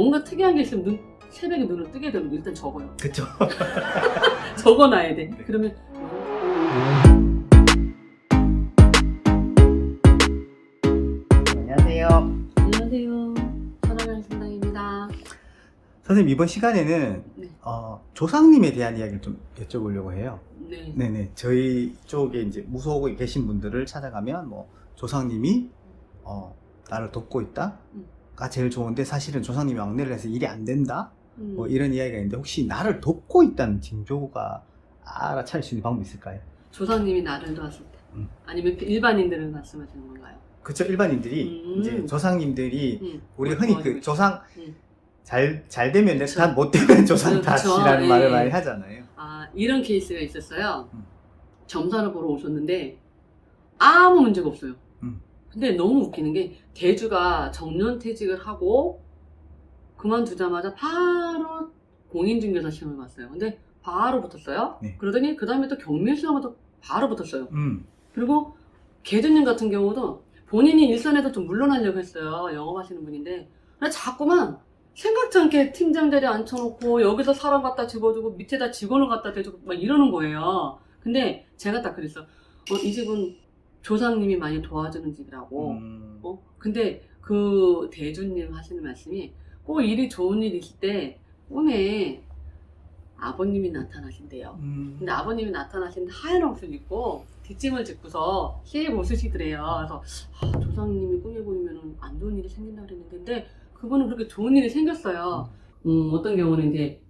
뭔가 특이한 게 있으면 눈, 새벽에 눈을 뜨게 되면 일단 적어요. 그쵸. 적어놔야 돼. 그러면 안녕하세요. 안녕하세요. 사랑하는 신당입니다. 선생님 이번 시간에는 네. 어, 조상님에 대한 이야기를 좀 여쭤보려고 해요. 네. 네네. 저희 쪽에 이제 무속에 계신 분들을 찾아가면 뭐 조상님이 어, 나를 돕고 있다 가 음. 제일 좋은데 사실은 조상님이 왕래를 해서 일이 안 된다. 음. 뭐 이런 이야기가 있는데 혹시 나를 돕고 있다는 징조가 알아차릴 수 있는 방법이 있을까요? 조상님이 나를 도왔을 때. 음. 아니면 일반인들을 말씀하시는 건가요? 그쵸 일반인들이 음. 이제 조상님들이 음. 우리 흔히 어, 그. 조상 음. 잘, 잘 되면 내. 탓, 못 되면 조상. 탓이라는 예. 말을 많이 하잖아요. 아, 이런 케이스가 있었어요. 음. 점사를 보러 오셨는데 아무 문제가 없어요. 음. 근데 너무 웃기는 게 대주가 정년 퇴직을 하고 그만두자마자 바로 공인중개사 시험을 봤어요. 근데 바로 붙었어요. 네. 그러더니 그 다음에 또 경밀 시험에도 바로 붙었어요. 음. 그리고 개주님 같은 경우도 본인이 일선에서 좀 물러나려고 했어요. 영업하시는 분인데 근데 자꾸만 생각지 않게 팀장 자리에 앉혀놓고 여기서 사람 갖다 집어주고 밑에다 직원을 갖다 대주고 막 이러는 거예요. 근데 제가 딱 그랬어. 어, 이 집은 조상님이 많이 도와주는 집이라고. 음. 어? 근데 그 대주님 하시는 말씀이 꼭 일이 좋은 일 있을 때 꿈에 아버님이 나타나신대요. 음. 근데 아버님이 나타나시는데 하얀 옷을 입고 뒷짐을 짚고서 씩 웃으시더래요. 그래서 아, 조상님이 꿈에 보이면 안 좋은 일이 생긴다 그랬는데 근데 그분은 그렇게 좋은 일이 생겼어요. 음, 어떤 경우는 이제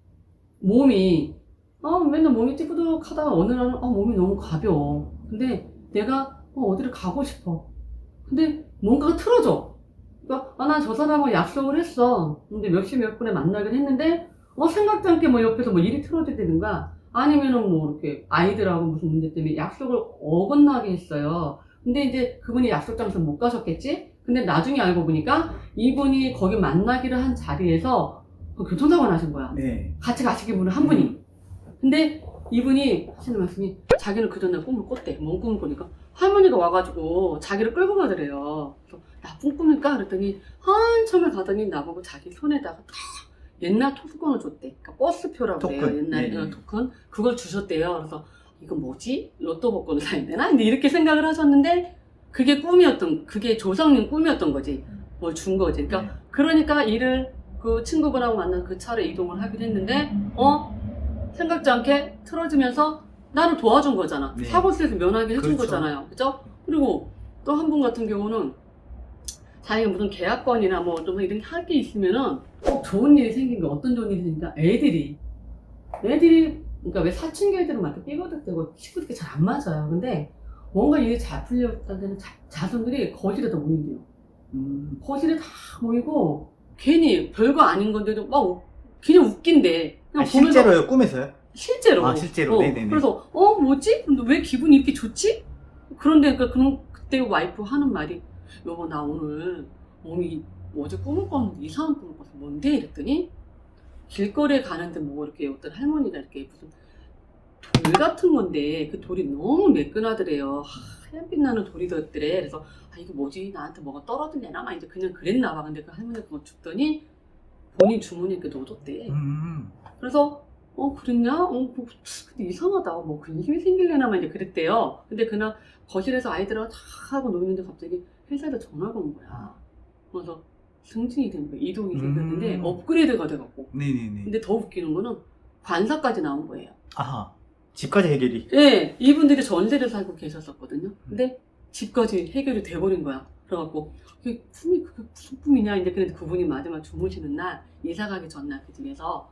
몸이 어, 맨날 몸이 찌뿌덕하다가 어느 날은 어, 몸이 너무 가벼워. 근데 내가 어, 어디를 가고 싶어. 근데 뭔가가 틀어져. 그러니까 아, 난 저 사람하고 약속을 했어. 근데 몇 시 몇 분에 만나긴 했는데 어, 생각지 않게 뭐 옆에서 뭐 일이 틀어지든가 아니면은 뭐 이렇게 아이들하고 무슨 문제 때문에 약속을 어긋나게 했어요. 근데 이제 그분이 약속 장소 못 가셨겠지? 근데 나중에 알고 보니까 이분이 거기 만나기로 한 자리에서 그 교통사고 나신 거야. 네. 같이 가시기 분은 한 분이. 근데 이분이 하시는 말씀이 자기는 그 전날 꿈을 꿨대. 뭔 꿈을 꾸니까 할머니가 와가지고 자기를 끌고 가더래요. 그래서 나쁜 꿈일까? 그랬더니 한참을 가더니 나보고 자기 손에다가 딱 옛날 토큰을 줬대. 그러니까 버스표라고. 토큰. 옛날 네, 어, 네. 토큰. 그걸 주셨대요. 그래서 이거 뭐지? 로또 복권을 사야 되나? 근데 이렇게 생각을 하셨는데 그게 꿈이었던, 그게 조상님 꿈이었던 거지. 뭘 준 거지. 그러니까 그러니까 일을 그 친구분하고 만난 그 차로 이동을 하긴 했는데 어 생각지 않게 틀어지면서 나를 도와준 거잖아. 네. 사고세에서 면하게 해준 그렇죠. 거잖아요. 그죠? 그리고 또 한 분 같은 경우는 자기가 무슨 계약건이나 뭐 좀 이런 게할게 있으면은 꼭 좋은 일이 생긴 게 어떤 좋은 일이 생긴가 애들이. 애들이 그러니까 왜 사춘기 애들은 막 삐거덕대고 친구들끼리 잘 안 맞아요. 근데 뭔가 일이 잘 풀렸다는 자, 자손들이 거실에 다 모인대요. 음. 거실에 다 모이고 괜히 별거 아닌 건데도 막 우- 그냥 웃긴데. 그냥 아, 보면서- 실제로요? 꿈에서요? 실제로. 아, 실제로? 어, 네네네. 그래서 어 뭐지? 근데 왜 기분이 이렇게 좋지? 그런데 그러니까 그런 그때 와이프 하는 말이 여보 나 오늘 몸이 어제 꿈을 꿨는데 이상한 꿈을 꿨어. 뭔데? 이랬더니 길거리에 가는데 뭐 이렇게 어떤 할머니가 이렇게 무슨 돌 같은 건데 그 돌이 너무 매끈하더래요. 하얀 빛 나는 돌이더랬더래. 그래서 아 이게 뭐지? 나한테 뭐가 떨어지려나? 막 이제 그냥 그랬나 봐. 근데 그 할머니가 그거 줬더니 본인 주머니에 이렇게 넣어뒀대 음. 그래서 어 그랬냐? 어 뭐, 근데 이상하다. 뭐 근심이 생길래나만 이제 그랬대요. 근데 그날 거실에서 아이들하고 다 하고 놀는데 갑자기 회사에서 전화가 온 거야. 그래서 승진이 된 거야. 이동이 생겼는데 음. 업그레이드가 돼갖고. 네네네. 근데 더 웃기는 거는 관사까지 나온 거예요. 아하. 집까지 해결이. 예, 이분들이 전세를 살고 계셨었거든요. 근데 집까지 해결이 돼버린 거야. 그래갖고 그게 꿈이 그게 무슨 꿈이냐? 이제 근데 그분이 마지막 주무시는 날 이사 가기 전날 그 집에서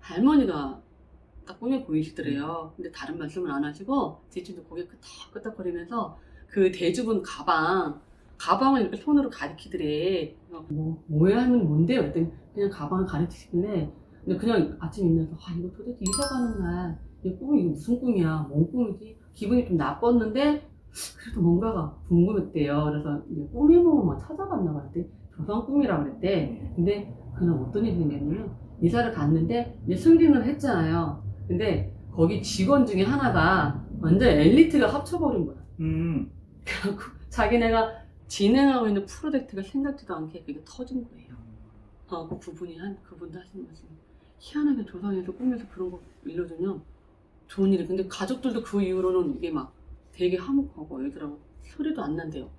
할머니가 딱 꿈에 보이시더래요. 근데 다른 말씀을 안 하시고 대충 고개 끄덕끄덕거리면서 그 대주분 가방 가방을 이렇게 손으로 가리키더래. 그래서 뭐 뭐야 하면 뭔데요? 그랬더니 그냥 가방을 가리키시길래 근데 그냥 아침 일어나서 아 이거 도대체 이사 가는 날 이 꿈이 무슨 꿈이야? 뭔 꿈이지? 기분이 좀 나빴는데 그래도 뭔가가 궁금했대요. 그래서 이제 꿈에 보면 막 찾아봤나 봤대. 조상 꿈이라고 그랬대. 근데 그날 어떤 일이 생겼냐면 이사를 갔는데 이제 승진을 했잖아요. 근데 거기 직원 중에 하나가 완전 엘리트가 합쳐버린 거야. 음. 그래갖고 자기네가 진행하고 있는 프로젝트가 생각지도 않게 그게 터진 거예요. 어, 그 그분이 한 그분도 하신 말씀. 희한하게 조상에서 꿈에서 그런 거 일러주면 좋은 일이. 근데 가족들도 그 이후로는 이게 막 되게 화목하고 애들하고 소리도 안 난대요.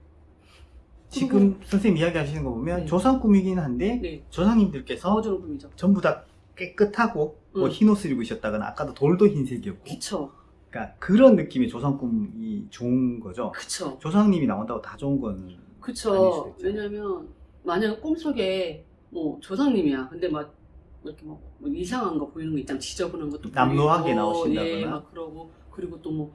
지금 선생님 이야기 하시는 거 보면 네. 조상 꿈이긴 한데 네, 조상님들께서 넣어주는 꿈이죠. 전부 다 깨끗하고 뭐 응. 흰 옷을 입으셨다거나 아까도 돌도 흰색이었고 그쵸, 그러니까 그런 느낌의 조상 꿈이 좋은 거죠. 그쵸, 조상님이 나온다고 다 좋은 건 아닐 그쵸. 있죠. 왜냐면 만약 꿈속에 뭐 조상님이야. 근데 막 이렇게 뭐, 뭐 이상한 거 보이는 거 있잖아. 지저분한 것도 남루하게 보이고, 나오신다거나. 예, 막 그러고 그리고 또 뭐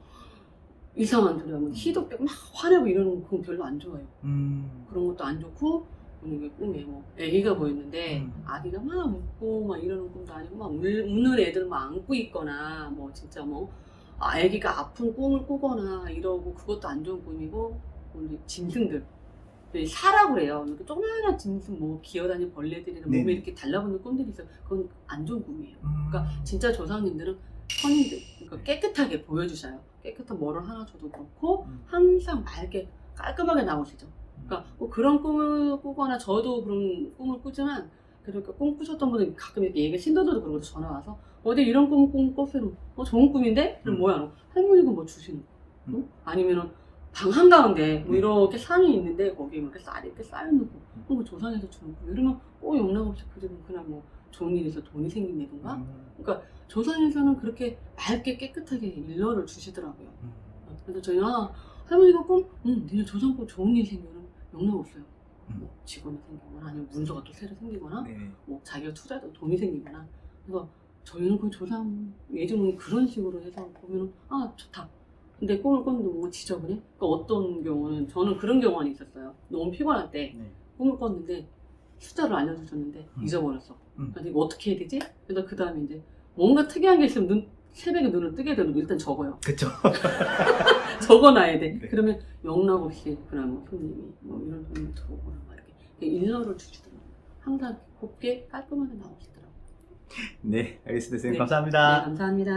이상한 소리 하면 희도 빼고 막 화내고 이러는 거 별로 안 좋아해요. 음. 그런 것도 안 좋고 이게 꿈에 뭐 애기가 보였는데 음. 아기가 막 웃고 막 이러는 꿈도 아니고 막 울, 우는 애들 막 안고 있거나 뭐 진짜 뭐 아, 애기가 아픈 꿈을 꾸거나 이러고 그것도 안 좋은 꿈이고 뭐 이제 짐승들 네, 사라고 그래요. 이렇게 조그마한 짐승 뭐 기어다니는 벌레들이나 몸에 네네. 이렇게 달라붙는 꿈들이 있어요. 그건 안 좋은 꿈이에요. 음. 그러니까 진짜 조상님들은 선인들, 그러니까 깨끗하게 보여주셔요. 깨끗한 뭐를 하나 줘도 그렇고 음. 항상 맑게 깔끔하게 나오시죠. 그러니까 뭐 그런 꿈을 꾸거나 저도 그런 꿈을 꾸지만 그러니까 꿈 꾸셨던 분들 가끔 이렇게 얘기 신도들도 그런 것도 전화 와서 어제 이런 꿈을 꿈 꿨어요. 어 좋은 꿈인데? 그럼 음. 뭐야? 너? 할머니가 뭐 주시는 거? 응? 음. 아니면은 방 한가운데 뭐 음. 이렇게 상이 있는데 거기에 뭐 이렇게 쌀이 이렇게 그런 거 조상에서 주는 거 이러면 꼭 영락 없이 그 집은 그냥 뭐 좋은 일에서 돈이 생긴다든가 음. 조상에서는 그렇게 맑게 깨끗하게 일러를 주시더라고요. 음. 그래서 저희 아 할머니가 꿈, 응, 니네 조상 꿈 좋은 일 생기면 영락 없어요. 음. 뭐 직원이 생기거나 아니면 문서가 또 새로 생기거나 네. 뭐 자기가 투자도 돈이 생기거나 그래서 저희는 그 조상 예전은 그런 식으로 해서 보면은 아 좋다. 근데 꿈을 꿨는데 뭔가 지저분해? 그러니까 어떤 경우는 저는 그런 경우가 있었어요. 너무 피곤할 때 네. 꿈을 꿨는데 숫자를 알려주셨는데 음. 잊어버렸어. 음. 그래서 이거 어떻게 해야 되지? 그래서 그 다음에 이제 뭔가 특이한 게 있으면 눈, 새벽에 눈을 뜨게 되면 일단 적어요. 그쵸. 적어놔야 돼. 네. 그러면 영락 없이 그냥 뭐 손님이 뭐 이런 손님 들어오거나 막 이렇게 일러를 주시더라고요. 항상 곱게 깔끔하게 나오시더라고요. 네, 알겠습니다. 선생님 네. 감사합니다. 네, 감사합니다.